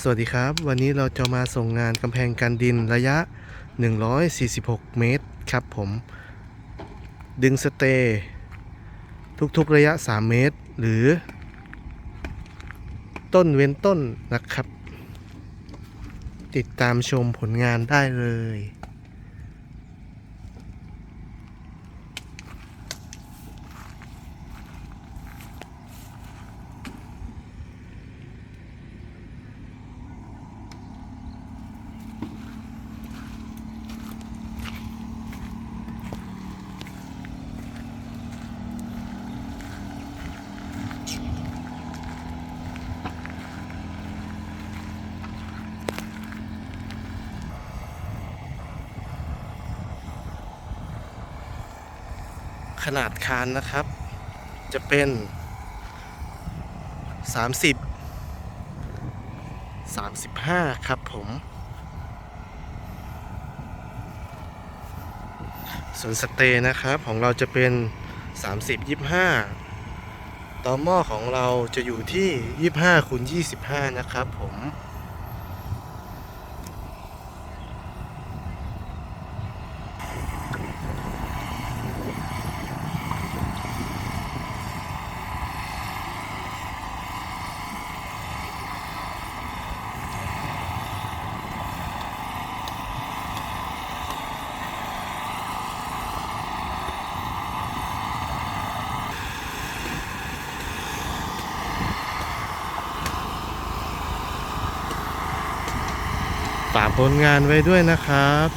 สวัสดีครับ วันนี้เราจะมาส่งงานกำแพงกันดินระยะ 146 เมตรครับผม ดึงสเตย์ทุกๆระยะ 3 เมตร หรือ ต้นเว้นต้นนะครับ ติดตามชมผลงานได้เลย ขนาดคานนะครับ จะเป็น 30 35 ครับผม ส่วนสเตย์นะครับของเราจะเป็น 30 25 ต่อหม้อของเราจะอยู่ที่ 25คูณ25 นะครับผม ฝากผลงานไว้ด้วยนะครับ